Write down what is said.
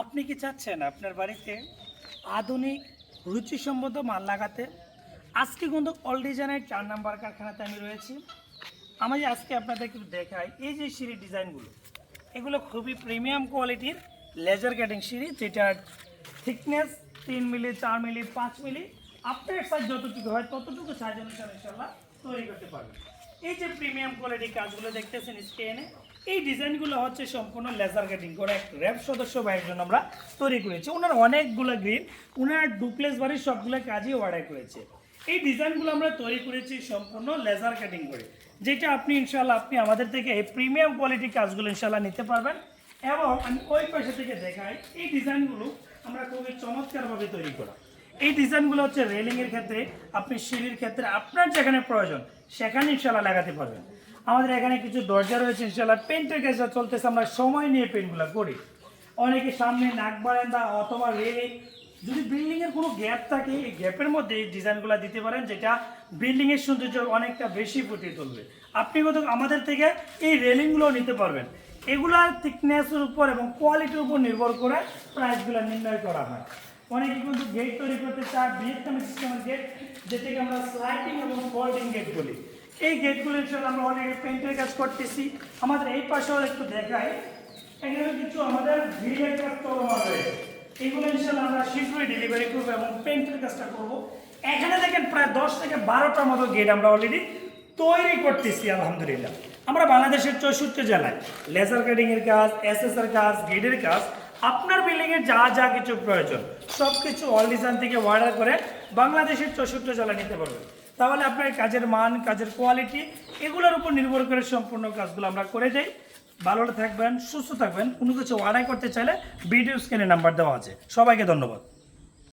আপনি কি চাচ্ছেন আপনার বাড়িতে আধুনিক রুচিসম্মত মাল লাগাতে? আজকে কিন্তু অল ডিজাইনের চার নাম্বার কারখানাতে আমি রয়েছি। আমি আজকে আপনাদেরকে দেখাই। এই যে সিঁড়ি ডিজাইনগুলো, এগুলো খুবই প্রিমিয়াম কোয়ালিটির লেজার কাটিং সিঁড়ি, যেটার থিকনেস তিন মিলি, চার মিলি, পাঁচ মিলি আপনার সাইজ যতটুকু হয় ততটুকু সাইজ অনুসারে ইনশাল্লাহ তৈরি করতে পারবেন। এই যে প্রিমিয়াম কোয়ালিটির কাজগুলো দেখতেছেন স্ক্রিনে এই ডিজাইনগুলো হচ্ছে সম্পূর্ণ লেজার কাটিং করে এক র্যাব সদস্য ভাইয়ের জন্য আমরা তৈরি করেছি। ওনার অনেকগুলো গ্রিন ওনার ডুপ্লেস বাড়ির সবগুলো কাজই অর্ডার করেছে। এই ডিজাইনগুলো আমরা তৈরি করেছি সম্পূর্ণ লেজার কাটিং করে, যেটা আপনি ইনশাল্লাহ আপনি আমাদের থেকে এই প্রিমিয়াম কোয়ালিটির কাজগুলো ইনশাল্লাহ নিতে পারবেন। এবং আমি ওই পাশে থেকে দেখাই, এই ডিজাইনগুলো আমরা খুবই চমৎকারভাবে তৈরি করা। এই ডিজাইনগুলো হচ্ছে রেলিংয়ের ক্ষেত্রে, আপনি সিঁড়ির ক্ষেত্রে, আপনার যেখানে প্রয়োজন, সেখানে ইনশাল্লাহ লাগাতে পারবেন। আমাদের এখানে কিছু দরজা রয়েছে ইনশাল্লাহ পেন্টের কাজটা চলতেছে, আমরা সময় নিয়ে পেন্টগুলো করি। অনেকে সামনে নাক বারান্দা অথবা রেলিং যদি বিল্ডিংয়ের কোনো গ্যাপ থাকে, এই গ্যাপের মধ্যে এই ডিজাইনগুলো দিতে পারেন, যেটা বিল্ডিংয়ের সৌন্দর্য অনেকটা বেশি ফুটিয়ে তুলবে। আপনি কিন্তু আমাদের থেকে এই রেলিংগুলো নিতে পারবেন। এগুলার থিকনেসের উপর এবং কোয়ালিটির উপর নির্ভর করে প্রাইসগুলো নির্ণয় করা হয়। অনেকে কিন্তু গেট তৈরি করতে চায় ভিয়েতনামি সিস্টেমের গেট যেটাকে আমরা স্লাইডিং এবং ফোল্ডিং গেট বলি। এই গেটগুলো ইনশাল্লাহ আমরা অলরেডি পেন্টের কাজ করতেছি। আমাদের এই পাশেও একটু দেখাই। এখানে কিছু আমাদের গ্রিলের কাজ চলমান রয়েছে এগুলো ইনশাল্লাহ আমরা শীঘ্রই ডেলিভারি করব এবং পেন্টের কাজটা করব। এখানে দেখেন প্রায় দশ থেকে বারোটার মতো গেট আমরা অলরেডি তৈরি করতেছি, আলহামদুলিল্লাহ। আমরা বাংলাদেশের চৌষট্টি জেলায় লেজার কাটিংয়ের কাজ এসএসআর কাজ গেটের কাজ, আপনার বিল্ডিংয়ে যা যা কিছু প্রয়োজন সব কিছু অল থেকে অর্ডার করে বাংলাদেশের চৌষট্টি জেলা নিতে পারবেন। তাহলে আপনার কাজের মান, কাজের কোয়ালিটি এগুলোর উপর নির্ভর করে সম্পূর্ণ কাজগুলো আমরা করে যাই। ভালো থাকবেন, সুস্থ থাকবেন। কোনো কিছু অর্ডার করতে চাইলে ভিডিও স্ক্রিনে নাম্বার দেওয়া আছে। সবাইকে ধন্যবাদ।